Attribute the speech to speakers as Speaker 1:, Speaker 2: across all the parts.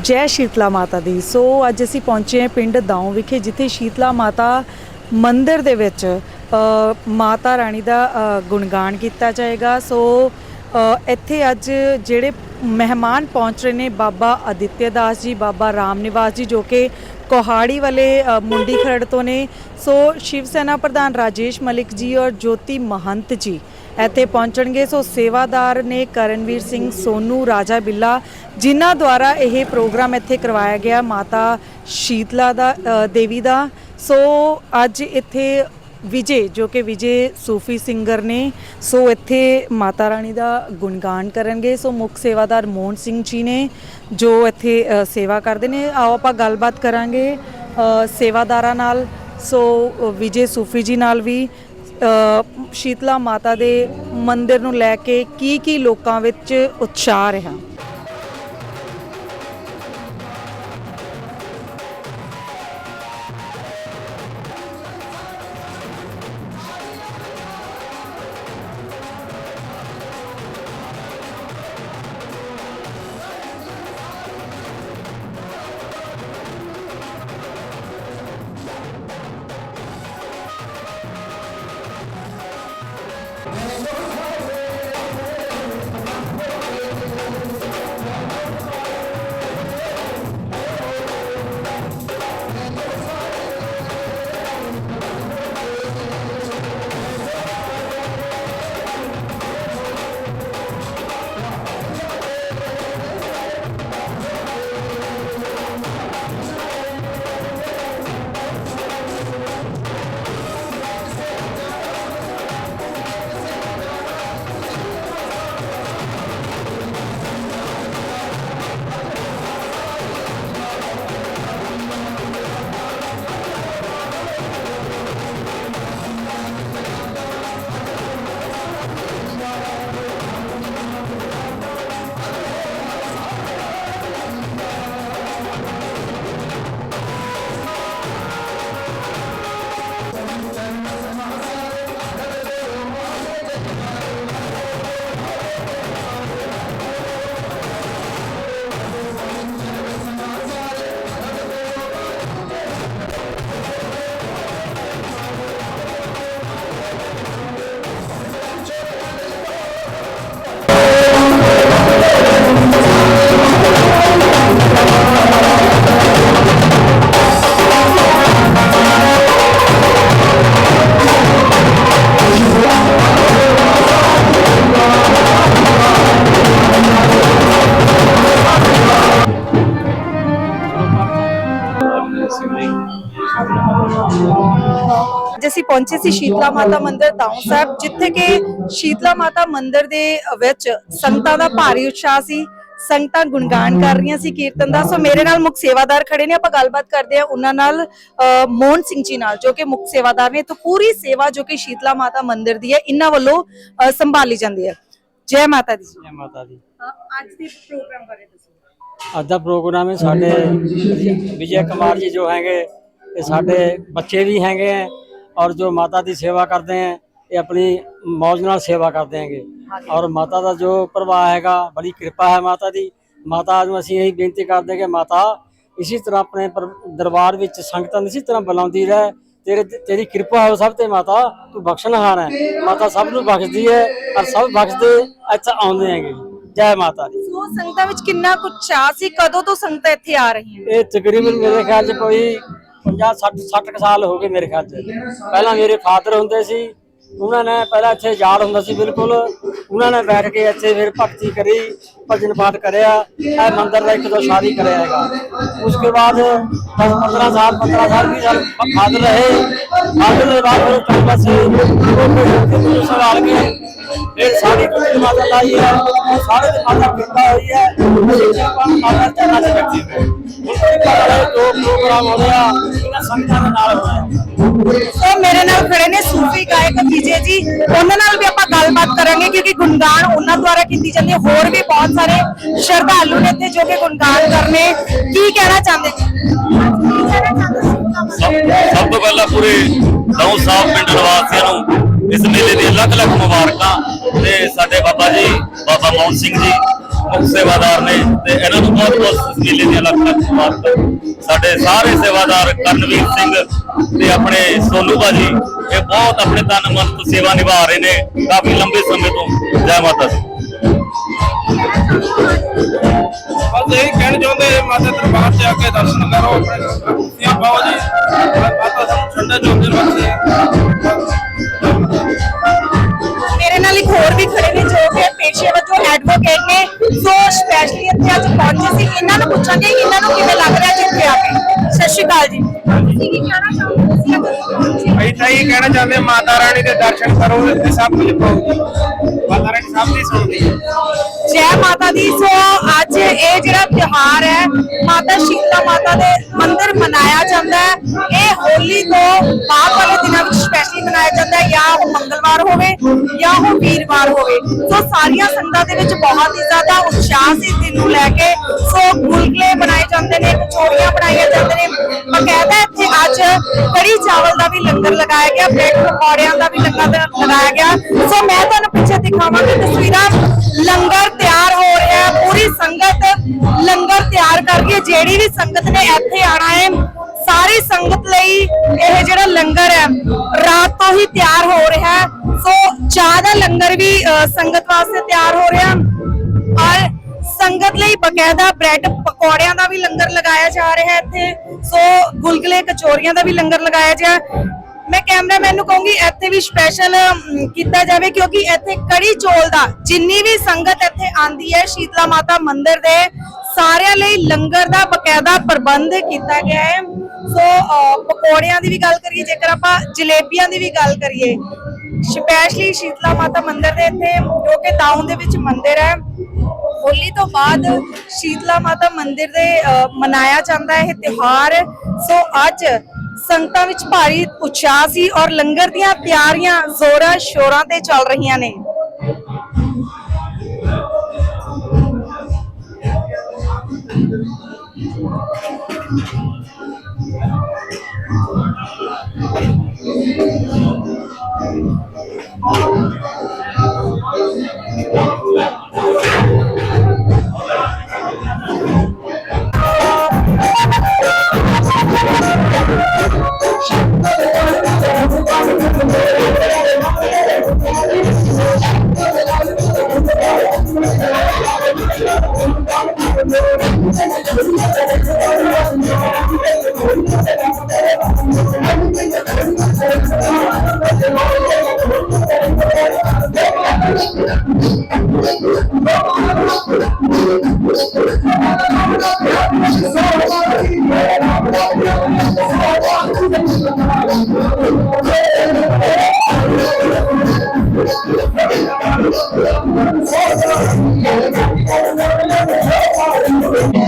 Speaker 1: ਜੈ ਸ਼ੀਤਲਾ ਮਾਤਾ ਦੀ। ਸੋ ਅੱਜ ਅਸੀਂ ਪਹੁੰਚੇ ਹਾਂ ਪਿੰਡ ਦਾਉ ਵਿਖੇ, ਜਿੱਥੇ ਸ਼ੀਤਲਾ ਮਾਤਾ ਮੰਦਿਰ ਦੇ ਵਿੱਚ ਮਾਤਾ ਰਾਣੀ ਦਾ ਗੁਣਗਾਨ ਕੀਤਾ ਜਾਏਗਾ। ਸੋ ਇੱਥੇ ਅੱਜ ਜਿਹੜੇ ਮਹਿਮਾਨ ਪਹੁੰਚ ਰਹੇ ਨੇ, ਬਾਬਾ ਅਦਿੱਤਿਆ ਦਾਸ ਜੀ, ਬਾਬਾ ਰਾਮ ਨਿਵਾਸ ਜੀ, ਜੋ ਕਿ ਕੋਹਾੜੀ ਵਾਲੇ ਮੁੰਡੀ ਖਰੜ ਤੋਂ ਨੇ। ਸੋ ਸ਼ਿਵ ਸੈਨਾ ਪ੍ਰਧਾਨ ਰਾਜੇਸ਼ ਮਲਿਕ ਜੀ ਔਰ ਜੋਤੀ ਮਹੰਤ ਜੀ ਇੱਥੇ ਪਹੁੰਚਣਗੇ। ਸੋ ਸੇਵਾਦਾਰ ਨੇ ਕਰਨਵੀਰ ਸਿੰਘ, ਸੋਨੂ, ਰਾਜਾ ਬਿੱਲਾ, ਜਿਨ੍ਹਾਂ ਦੁਆਰਾ ਇਹ ਪ੍ਰੋਗਰਾਮ ਇੱਥੇ ਕਰਵਾਇਆ ਗਿਆ, ਮਾਤਾ ਸ਼ੀਤਲਾ ਦਾ ਦੇਵੀ ਦਾ। ਸੋ ਅੱਜ ਇੱਥੇ ਵਿਜੇ, ਜੋ ਕਿ ਵਿਜੇ ਸੂਫੀ ਸਿੰਗਰ ਨੇ, ਸੋ ਇੱਥੇ ਮਾਤਾ ਰਾਣੀ ਦਾ ਗੁਣਗਾਨ ਕਰਨਗੇ। ਸੋ ਮੁੱਖ ਸੇਵਾਦਾਰ ਮੋਹਨ ਸਿੰਘ ਜੀ ਨੇ, ਜੋ ਇੱਥੇ ਸੇਵਾ ਕਰਦੇ ਨੇ। ਆਓ ਆਪਾਂ ਗੱਲਬਾਤ ਕਰਾਂਗੇ ਸੇਵਾਦਾਰਾਂ ਨਾਲ, ਸੋ ਵਿਜੇ ਸੂਫੀ ਜੀ ਨਾਲ ਵੀ। ਸ਼ੀਤਲਾ ਮਾਤਾ ਦੇ ਮੰਦਿਰ ਨੂੰ ਲੈ ਕੇ ਕੀ ਕੀ ਲੋਕਾਂ ਵਿੱਚ ਉਤਸ਼ਾਹ ਰਿਹਾ? ਪਹੁੰਚੇ ਸੀ ਸ਼ੀਤਲਾ ਮਾਤਾ ਮੰਦਿਰ ਦਾਉ ਸਾਹਿਬ ਜਿੱਥੇ ਕਿ ਸ਼ੀਤਲਾ ਮਾਤਾ ਮੰਦਿਰ ਦੇ ਵਿੱਚ ਸੰਗਤਾਂ ਦਾ ਭਾਰੀ ਉਤਸ਼ਾਹ ਸੀ ਸੰਗਤਾਂ ਗੁਣਗਾਨ ਕਰ ਰਹੀਆਂ ਸੀ ਕੀਰਤਨ ਦਾ। ਸੋ ਮੇਰੇ ਨਾਲ ਮੁੱਖ ਸੇਵਾਦਾਰ ਖੜੇ ਨੇ ਆਪਾਂ ਗੱਲਬਾਤ ਕਰਦੇ ਹਾਂ ਉਹਨਾਂ ਨਾਲ ਮੋਹਨ ਸਿੰਘ ਜੀ ਨਾਲ ਜੋ ਕਿ ਮੁੱਖ ਸੇਵਾਦਾਰ ਨੇ। ਤਾਂ ਪੂਰੀ ਸੇਵਾ ਜੋ ਕਿ ਸ਼ੀਤਲਾ ਮਾਤਾ ਮੰਦਿਰ ਦੀ ਹੈ ਇਹਨਾਂ ਵੱਲੋਂ ਸੰਭਾਲੀ ਜਾਂਦੀ ਹੈ। ਜੈ ਮਾਤਾ ਦੀ।
Speaker 2: ਜੈ ਮਾਤਾ ਦੀ।
Speaker 1: ਅੱਜ ਦੇ ਪ੍ਰੋਗਰਾਮ ਬਾਰੇ ਦੱਸੋ।
Speaker 2: ਅੱਜ ਦਾ ਪ੍ਰੋਗਰਾਮ ਹੈ ਸਾਡੇ ਵਿਜੇ ਕੁਮਾਰ ਜੀ ਜੋ ਹੈਗੇ ਇਹ ਸਾਡੇ ਬੱਚੇ ਵੀ ਹੈਗੇ ਔਰ ਜੋ ਮਾਤਾ ਦੀ ਸੇਵਾ ਕਰਦੇ ਹੈ ਇਹ ਆਪਣੀ ਮੌਜ ਨਾਲ ਸੇਵਾ ਕਰਦੇ ਹੈਗੇ। ਔਰ ਮਾਤਾ ਦਾ ਜੋ ਪ੍ਰਵਾਹ ਹੈਗਾ ਬੜੀ ਕਿਰਪਾ ਹੈ ਮਾਤਾ ਦੀ। ਮਾਤਾ ਨੂੰ ਅਸੀਂ ਇਹੀ ਬੇਨਤੀ ਕਰਦੇ ਕਿ ਮਾਤਾ ਇਸੇ ਤਰ੍ਹਾਂ ਆਪਣੇ ਦਰਬਾਰ ਵਿੱਚ ਸੰਗਤਾਂ ਨੂੰ ਇਸੇ ਤਰ੍ਹਾਂ ਬੁਲਾਉਂਦੀ ਰਹੇ। ਤੇਰੇ ਤੇਰੀ ਕਿਰਪਾ ਹੋ ਸਭ ਤੇ ਮਾਤਾ ਤੂੰ ਬਖਸ਼ਣਹਾਰ ਹੈ। ਮਾਤਾ ਸਭ ਨੂੰ ਬਖਸ਼ਦੀ ਹੈ ਔਰ ਸਭ ਬਖਸ਼ਦੇ ਇੱਥੇ ਆਉਂਦੇ ਹੈਗੇ। ਜੈ ਮਾਤਾ ਦੀ।
Speaker 1: ਸੋ ਸੰਗਤਾਂ ਵਿੱਚ ਕਿੰਨਾ ਕੁ ਉਤਸ਼ਾਹ ਸੀ? ਕਦੋਂ ਤੋਂ ਸੰਗਤਾਂ ਇੱਥੇ ਆ ਰਹੀਆਂ?
Speaker 2: ਇਹ ਤਕਰੀਬਨ ਮੇਰੇ ਖਿਆਲ 'ਚ ਕੋਈ 50 60 60 ਸਾਲ ਹੋ ਗਏ ਮੇਰੇ ਖਿਆਲ 'ਚ। ਪਹਿਲਾਂ ਮੇਰੇ ਫਾਦਰ ਹੁੰਦੇ ਸੀ, ਉਹਨਾਂ ਨੇ ਪਹਿਲਾਂ ਇੱਥੇ ਯਾਰ ਹੁੰਦਾ ਸੀ ਬਿਲਕੁਲ। ਉਹਨਾਂ ਨੇ ਬੈਠ ਕੇ ਇੱਥੇ ਫਿਰ ਭਗਤੀ ਕਰੀ, ਭਜਨ ਪਾਠ ਕਰਿਆ, ਇਹ ਮੰਦਿਰ ਦਾ ਇੱਕ ਦੋ ਸਾਰੀ ਕਰਿਆ ਹੈਗਾ। ਉਸਕੇ ਬਾਅਦ 10 15 ਸਾਲ 15 ਸਾਲ ਵੀ ਸਾਲ ਫਾਦਰ ਰਹੇ, ਫਾਦਰ ਦੇ ਬਾਅਦ ਫਿਰ ਕੰਬਾ ਸੀ ਉਹ ਸੰਭਾਲ ਫਿਰ ਸਾਡੀ ਕੁਝ ਮਾਤਾ ਲਾਈ ਹੈ ਸਾਰੇ ਦੇ ਮਾਤਾ ਕਿਰਪਾ ਹੋਈ ਹੈ। ਅਸੀਂ ਕਿਰਪਾ ਮਾਤਾ ਚੰਨਾ ਚ ਬੈਠੀ ਹੈ ਉਸਕੇ ਬਾਅਦ ਜੋ ਪ੍ਰੋਗਰਾਮ ਹੋ ਰਿਹਾ ਇਹਨਾਂ ਸੰਗਤਾਂ ਦੇ ਨਾਲ ਹੋਇਆ
Speaker 1: ਸੋ ਮੇਰੇ ਨਾਲ ਖੜੇ ਨੇ ਸੂਫੀ ਗਾਇਕ ਵਿਜੇ ਜੀ। ਉਹਨਾਂ ਨਾਲ ਵੀ ਆਪਾਂ ਗੱਲਬਾਤ ਕਰਾਂਗੇ ਕਿਉਂਕਿ ਗੁਣਗਾਨ ਉਹਨਾਂ ਦੁਆਰਾ ਕੀਤੀ ਜਾਂਦੀ ਹੈ। ਹੋਰ ਵੀ ਬਹੁਤ ਸਾਰੇ ਸ਼ਰਧਾਲੂ ਨੇ ਇੱਥੇ ਜੋ ਕਿ ਗੁਣਗਾਨ ਕਰਨੇ। ਕੀ ਕਹਿਣਾ ਚਾਹੁੰਦੇ ਜੀ?
Speaker 3: ਸਭ ਤੋਂ ਪਹਿਲਾਂ ਪੂਰੇ ਦੌ ਸਾਹਿਬ ਪਿੰਡ ਨਿਵਾਸੀਆਂ ਨੂੰ ਇਸ ਮੇਲੇ ਦੀਆਂ ਲੱਖ ਲੱਖ ਮੁਬਾਰਕਾਂ ਤੇ ਸਾਡੇ ਬਾਬਾ ਜੀ, ਬਾਬਾ ਮੋਹਨ ਸਿੰਘ ਜੀ, ਮੁੱਖ ਸੇਵਾਦਾਰ ਨੇ ਤੇ ਇਹਨਾਂ ਨੂੰ ਬਹੁਤ ਬਹੁਤ ਮੇਲੇ ਦੀਆਂ ਲੱਖ ਲੱਖ ਮੁਬਾਰਕਾਂ। ਸਾਡੇ ਸਾਰੇ ਸੇਵਾਦਾਰ ਕਰਨਵੀਰ ਸਿੰਘ ਤੇ ਆਪਣੇ ਸੋਨੂ ਬਾਜੀ ਇਹ ਬਹੁਤ ਆਪਣੇ ਤਨ ਮਨ ਤੋਂ ਸੇਵਾ ਨਿਭਾ ਰਹੇ ਨੇ। ਕਾਫੀ ਲੰਬੇ ਸਮੇਂ ਤੋਂ ਜੈ ਮਾਤਾ ਦੀ।
Speaker 4: ਬਸ ਇਹ ਕਹਿਣਾ ਚਾਹੁੰਦੇ ਮਾਤਾ ਦਰਬਾਰ ਜਾ ਕੇ ਦਰਸ਼ਨ ਕਰੋ ਆਪਣੇ ਕੁਰਸੀਆਂ ਪਾਓ ਜੀ। ਮਾਤਾ ਸਾਨੂੰ ਠੰਡਾ ਚੋਂਦੇ ਵਾਸਤੇ
Speaker 5: ਮੇਰੇ ਨਾਲ ਇੱਕ ਹੋਰ ਵੀ ਖੜੇ ਨੇ ਜੋ ਕਿ ਪੇਸ਼ੇ ਵਜੋਂ ਐਡਵੋਕੇਟ ਨੇ ਸੋ ਸਪੈਸ਼ਲੀ ਇੱਥੇ ਅੱਜ ਪਹੁੰਚੇ ਸੀ। ਇਹਨਾਂ ਨੂੰ ਪੁੱਛਾਂਗੇ ਕਿ ਇਹਨਾਂ ਨੂੰ ਕਿਵੇਂ ਲੱਗ ਰਿਹਾ ਜੀ ਇੱਥੇ ਆ ਕੇ। ਸਤਿ ਸ਼੍ਰੀ ਅਕਾਲ ਜੀ। ਤੁਸੀਂ ਕੀ ਕਹਿਣਾ
Speaker 4: ਚਾਹੁੰਦੇ ਹਾਂ, ਮਾਤਾ ਰਾਣੀ ਦੇ ਦਰਸ਼ਨ ਕਰੋ ਤੇ ਸਭ ਕੁਝ ਪਾਓ। ਮਾਤਾ ਰਾਣੀ ਸਭ ਦੀ ਸੁਣਦੀ ਹੈ।
Speaker 5: ਜੈ ਮਾਤਾ ਦੀ। ਸੋ ਅੱਜ ਇਹ ਜਿਹੜਾ ਤਿਉਹਾਰ ਹੈ, ਮਾਤਾ ਸ਼ੀਤਲਾ ਮਾਤਾ ਦੇ ਮੰਦਿਰ ਮਨਾਇਆ ਜਾਂਦਾ ਹੈ। ਇਹ ਹੋਲੀ ਤੋਂ ਬਾਅਦ ਵਾਲੇ ਦਿਨਾਂ ਵਿੱਚ ਸਪੈਸ਼ਲੀ ਮਨਾਇਆ ਜਾਂਦਾ ਹੈ। ਜਾਂ ਉਹ ਮੰਗਲਵਾਰ ਹੋਵੇ ਜਾਂ ਉਹ ਵੀਰਵਾਰ ਹੋਵੇ। ਸੋ ਸਾਰੀਆਂ ਸੰਗਤਾਂ ਦੇ ਵਿੱਚ ਬਹੁਤ ਹੀ ਜ਼ਿਆਦਾ ਉਤਸ਼ਾਹ ਸੀ ਦਿਨ ਨੂੰ ਲੈ ਕੇ। ਸੋ ਗੁਲਗੁਲੇ ਬਣਾਏ ਜਾਂਦੇ ਨੇ, ਕਚੋਰੀਆਂ ਬਣਾਈਆਂ ਜਾਂਦੇ ਨੇ। ਬਕਾਇਦਾ ਇੱਥੇ ਅੱਜ ਕੜੀ ਚਾਵਲ ਦਾ ਵੀ ਲੰਗਰ ਲਗਾਇਆ ਗਿਆ, ਬ੍ਰੈਡ ਪਕੌੜਿਆਂ ਦਾ ਵੀ ਲੰਗਰ ਲਗਾਇਆ ਗਿਆ। ਸੋ ਮੈਂ ਤੁਹਾਨੂੰ ਪਿੱਛੇ ਦਿਖਾਵਾਂਗੀ ਤਸਵੀਰਾਂ। ਲੰਗਰ ਤਿਆਰ ਹੋ ਰਿਹਾ ਹੈ ਪੂਰੀ ਸੰਗਤ ਲੰਗਰ ਤਿਆਰ ਕਰਕੇ ਜਿਹੜੀ ਵੀ ਸੰਗਤ ਨੇ ਇੱਥੇ ਆਣਾ ਹੈ ਸਾਰੀ ਸੰਗਤ ਲਈ ਇਹ ਜਿਹੜਾ ਲੰਗਰ ਹੈ ਰਾਤ ਤੋਂ ਹੀ ਤਿਆਰ ਹੋ ਰਿਹਾ ਹੈ। ਸੋ ਚਾਹ ਦਾ ਲੰਗਰ ਵੀ ਅ, ਸੰਗਤ ਵਾਸਤੇ ਤਿਆਰ ਹੋ ਰਿਹਾ। ਔਰ ਸੰਗਤ ਲਈ ਬਕਾਇਦਾ ਬ੍ਰੈਡ ਪਕੌੜਿਆਂ ਦਾ ਵੀ ਲੰਗਰ ਲਗਾਇਆ ਜਾ ਰਿਹਾ ਹੈ ਇੱਥੇ। ਸੋ ਗੁਲਗੁਲੇ ਕਚੋਰੀਆਂ ਦਾ ਵੀ ਲੰਗਰ ਲਗਾਇਆ ਜਾ ਮੈਂ ਕੈਮਰਾਮੈਨ ਨੂੰ ਕਹੂੰਗੀ, ਇੱਥੇ ਵੀ ਸਪੈਸ਼ਲ ਕੀਤਾ ਜਾਵੇ ਕਿਉਂਕਿ ਇੱਥੇ ਕੜੀ ਚੋਲ ਦਾ ਜਿੰਨੀ ਵੀ ਸੰਗਤ ਇੱਥੇ ਆਂਦੀ ਹੈ, ਸ਼ੀਤਲਾ ਮਾਤਾ ਮੰਦਿਰ ਦੇ ਸਾਰਿਆਂ ਲਈ ਲੰਗਰ ਦਾ ਬਕਾਇਦਾ ਪ੍ਰਬੰਧ ਕੀਤਾ ਗਿਆ ਹੈ। ਸੋ ਪਕੌੜਿਆਂ ਦੀ ਵੀ ਗੱਲ ਕਰੀਏ, ਜੇਕਰ ਆਪਾਂ ਜਲੇਬੀਆਂ ਦੀ ਵੀ ਗੱਲ ਕਰੀਏ ਸਪੈਸ਼ਲੀ ਸ਼ੀਤਲਾ ਮਾਤਾ ਮੰਦਿਰ ਦੇ ਇੱਥੇ, ਜੋ ਕਿ ਟਾਊਨ ਦੇ ਵਿੱਚ ਮੰਦਿਰ ਹੈ, ਹੋਲੀ ਤੋਂ ਬਾਅਦ ਸ਼ੀਤਲਾ ਮਾਤਾ ਮੰਦਿਰ ਦੇ ਮਨਾਇਆ ਜਾਂਦਾ ਹੈ ਇਹ ਤਿਉਹਾਰ। ਸੋ ਅੱਜ ਸੰਗਤਾਂ ਵਿੱਚ ਭਾਰੀ ਉਤਸ਼ਾਹ ਸੀ ਔਰ ਲੰਗਰ ਦੀਆਂ ਤਿਆਰੀਆਂ ਜ਼ੋਰਾਂ ਸ਼ੋਰਾਂ ਤੇ ਚੱਲ ਰਹੀਆਂ ਨੇ।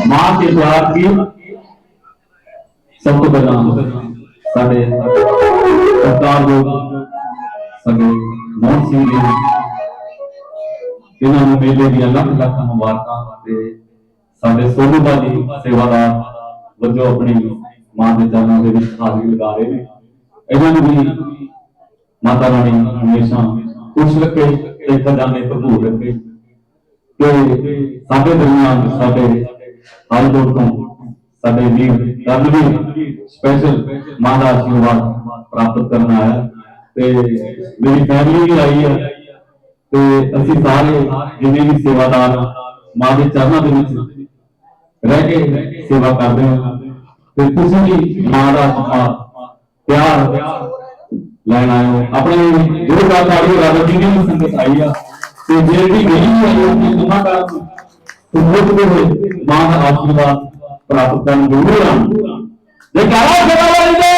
Speaker 6: ਮਾਂ ਦੇ ਦੁਆਰ ਕੀ ਸਭ ਤੋਂ ਪਹਿਲਾਂ ਸਾਡੇ ਸਰਕਾਰ ਦੇ ਸਾਡੇ ਮੋਹਨ ਸਿੰਘ ਜੀ, ਇਹਨਾਂ ਨੂੰ ਮੇਲੇ ਦੀਆਂ ਲੱਖ ਲੱਖ ਮੁਬਾਰਕਾਂ ਤੇ ਸਾਡੇ ਸੋਨੂ ਬਾਜੀ ਸੇਵਾਦਾਰ ਵਜੋਂ ਆਪਣੀ ਮਾਂ ਦੇ ਚਰਨਾਂ ਦੇ ਵਿੱਚ ਹਾਜ਼ਰੀ ਲਗਾ ਰਹੇ ਨੇ। ਇਹਨਾਂ ਨੂੰ ਵੀ ਮਾਤਾ ਰਾਣੀ ਹਮੇਸ਼ਾ ਖੁਸ਼ ਰੱਖੇ ਤੇ ਖਜ਼ਾਨੇ ਭਰਪੂਰ ਰੱਖੇ। ਕਿ ਸਾਡੇ ਦਰਮਿਆਨ ਸਾਡੇ ਹਾਈਕੋਰਟ ਤੋਂ ਸਾਡੇ ਵੀਰ ਕਰਨਵੀਰ ਸਪੈਸ਼ਲ ਮਾਂ ਦਾ ਆਸ਼ੀਰਵਾਦ ਪ੍ਰਾਪਤ ਕਰਨਾ ਆਇਆ। ਤੇ ਮੇਰੀ ਫੈਮਿਲੀ ਵੀ ਆਈ ਹੈ। ਤੇ ਅਸੀਂ ਸਾਰੇ ਜਿੰਨੇ ਵੀ ਸੇਵਾਦਾਰ ਮਾਂ ਦੇ ਚਰਨਾਂ ਦੇ ਵਿੱਚ ਰਹਿ ਕੇ ਸੇਵਾ ਕਰਦੇ ਹਾਂ। ਤੇ ਤੁਸੀਂ ਵੀ ਮਾਂ ਦਾ ਆਸ਼ੀਰਵਾਦ ਪਿਆਰ ਲੈਣ ਆਏ ਆਪਣੇ ਗੁਰੂ ਦਾ ਤਾੜੀ ਰਾਜਾ ਜੀ ਦੀ ਸੰਗਤ ਆਈ ਆ। ਤੇ ਜਿਹੜੀ ਗਈ ਹੈ ਉਹ ਉਹਨਾਂ ਦਾ ਸੁਭੋਗ ਹੋਏ ਮਾਂ ਦਾ ਆਸ਼ੀਰਵਾਦ ਪ੍ਰਾਪਤ ਕਰਨ ਜ਼ਰੂਰ ਆ ਜੈਕਾਰਾ ਸਭਾ ਦਾ।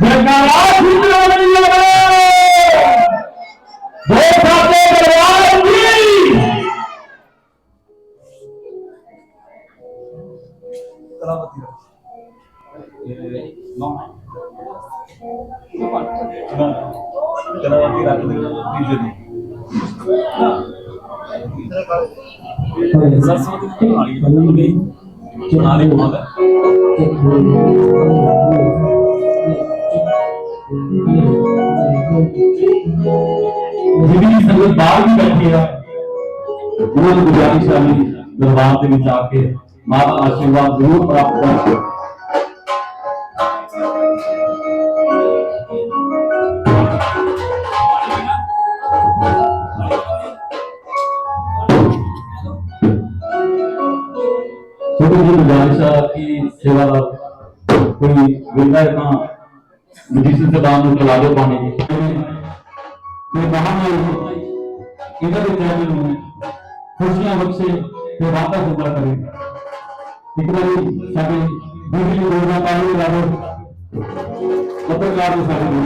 Speaker 6: ਜੈਕਾਰਾ ਸਿੱਧਾ ਵਾਲੀ ਦਾ। ਦੋ ਸਾਡੇ ਜਿਹੜੀ ਸੰਗਤ ਬਾਹਰ ਵੀ ਬੈਠੀ ਆ ਉਹਨਾਂ ਨੂੰ ਗੁਜ਼ਾਰਿਸ਼ ਹੈ ਵੀ ਦਰਬਾਰ ਦੇ ਵਿੱਚ ਆ ਕੇ ਮਾਤਾ ਦਾ ਆਸ਼ੀਰਵਾਦ ਜ਼ਰੂਰ ਪ੍ਰਾਪਤ ਕਰੋ ਛੋਟੀ ਜਿਹੀ ਗੁਜ਼ਾਰਿਸ਼ ਹੈ ਕਿ ਸੇਵਾਦਾਰ ਕੋਈ ਵਿੰਦਾ ਹੈ ਤਾਂ ਮਜੀਸੀ ਸਦਾਨ ਨੂੰ ਚਲਾ ਦਿਓ ਪਾਣੀ ਦੀ ਤੇ ਮਹਾਮਾਈ ਇਹਨਾਂ ਦੇ ਚਰਨ ਨੂੰ ਖੁਸ਼ੀਆਂ ਬਖਸ਼ੇ ਤੇ ਵਾਦਾ ਹੁੰਦਾ ਕਰੇ ਇੱਕ ਵਾਰੀ ਸਾਡੇ ਬੀਬੀ ਨੂੰ ਰੋਣਾ ਪਾਣੀ ਲਾ ਦਿਓ ਪੱਤਰਕਾਰ ਨੂੰ ਸਾਡੇ ਨੂੰ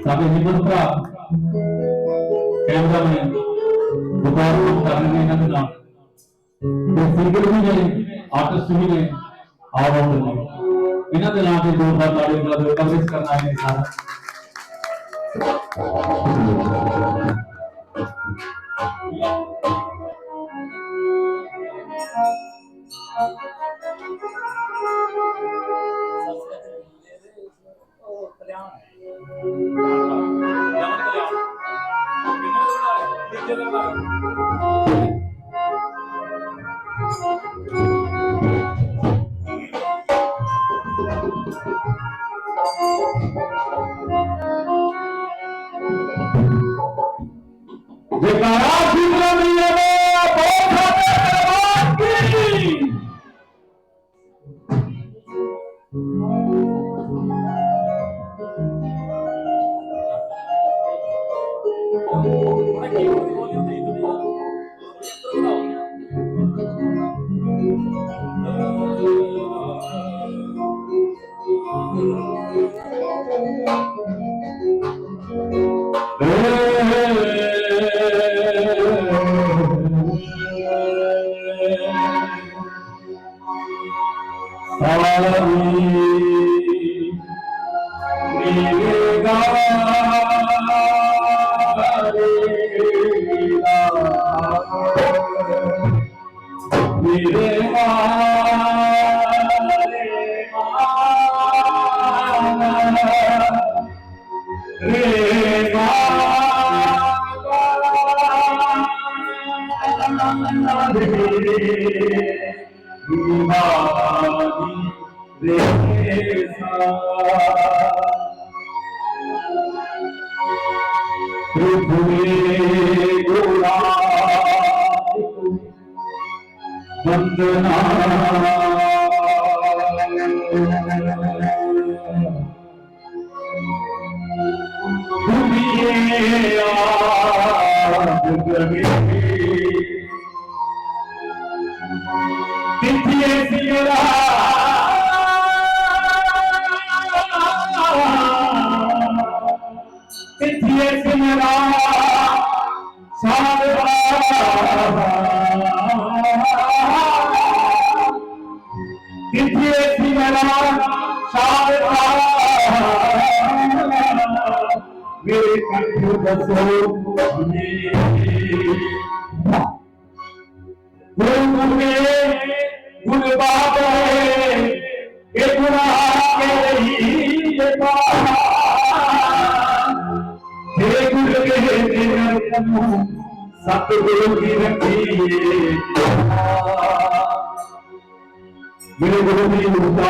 Speaker 6: ਸਾਡੇ ਹਿੰਮਤ ਭਰਾ ਕੈਮਰਾਮੈਨ ਵਪਾਰ ਨੂੰ ਕਰ ਰਹੇ ਨੇ ਇਹਨਾਂ ਦੇ ਨਾਲ ਤੇ ਸਿੰਗਰ ਵੀ ਨੇ ਆਰਟਿਸਟ ਵੀ ਨੇ ਆਲ ਰਾਉਂਡਰ ਨੇ ਇਹਨਾਂ ਦੇ ਬੰਦਨਾ ਭੂਮੀਏ ਆ ਜਗ ਵਿੱਚ ਮੇਰੇ ਕੰਠ ਦੱਸੋ ਗੁਰੂ जी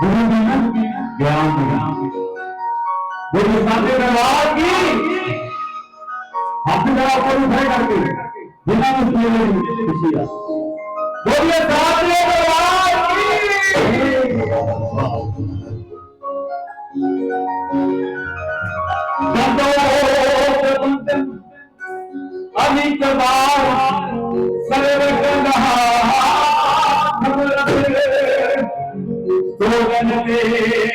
Speaker 6: ਗੁਰੂ ਦੀ ਗਿਆਨ ਦੀ ਗੁਰੂ ਸਾਡੇ ਦਰਬਾਰ ਕੀ ਹੱਥ ਜਰਾ ਉੱਪਰ ਉਠਾਏ ਕਰਕੇ ਜਿਨ੍ਹਾਂ ਨੂੰ ਸਵੇਰੇ ਖੁਸ਼ੀ ਆ ਬੋਲੀਏ ਸਾਡੇ ਦਰਬਾਰ ਕੀ ਜੰਦੋ ਬੰਦਨ ਅਲੀ ਕਬਾਰ ਸਰਵ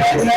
Speaker 6: ਤੇਰੀ
Speaker 7: ਜੈ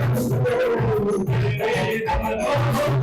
Speaker 7: Oh,
Speaker 6: oh, oh.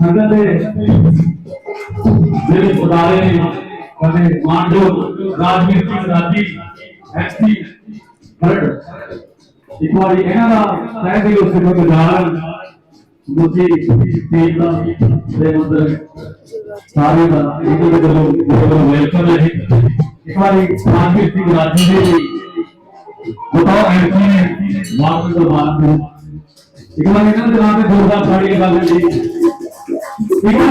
Speaker 6: ਸੰਗਤ ਦੇ ਜਿਹੜੇ ਬੁਲਾਰੇ ਨੇ ਕਦੇ ਮਾਨਯੋਗ ਰਾਜਵੀਰ ਸਿੰਘ ਰਾਜੀ ਐਸਪੀ ਖਰੜ ਇੱਕ ਵਾਰੀ ਇਹਨਾਂ ਦਾ ਕਹਿ ਦਿਓ ਸਿਰ ਗੁਜ਼ਾਰ ਦੂਜੀ ਟੀਮ ਦਾ ਦੇ ਅੰਦਰ ਸਾਰੇ ਦਾ ਇਹਦੇ ਵੱਲੋਂ ਵੱਲੋਂ ਵੈਲਕਮ ਹੈ ਇੱਕ ਵਾਰੀ ਰਾਜਵੀਰ ਸਿੰਘ ਰਾਜੀ ਦੇ ਵੀ ਬਤਾਓ ਐਮਪੀ ਨੇ ਮਾਰਕ ਦਾ ਮਾਨ ਨੂੰ ਇੱਕ ਵਾਰ ਇਹਨਾਂ ਦੇ ਨਾਮ ਤੇ ਜ਼ੋਰਦਾਰ ਤਾੜੀਆਂ ਲਾ ਲੈਂਦੀ ਇੱਕ ਵਾਰ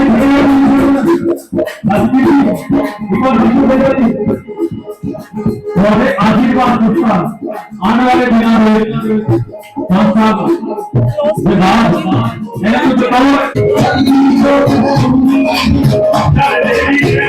Speaker 6: ਅਸੀਂ ਇੱਕ ਵਾਰ ਬਿਲਕੁਲ ਬੇਟਾ ਜੀ ਤੁਹਾਡੇ ਆਸ਼ੀਰਵਾਦ ਪੁੱਛਾ ਆਉਣ ਵਾਲੇ ਦਿਨਾਂ ਵਿੱਚ ਸੰਸਥਾ ਵਿਭਾਗ ਇਹਨਾਂ ਨੂੰ ਬਤਾਓ
Speaker 8: Thank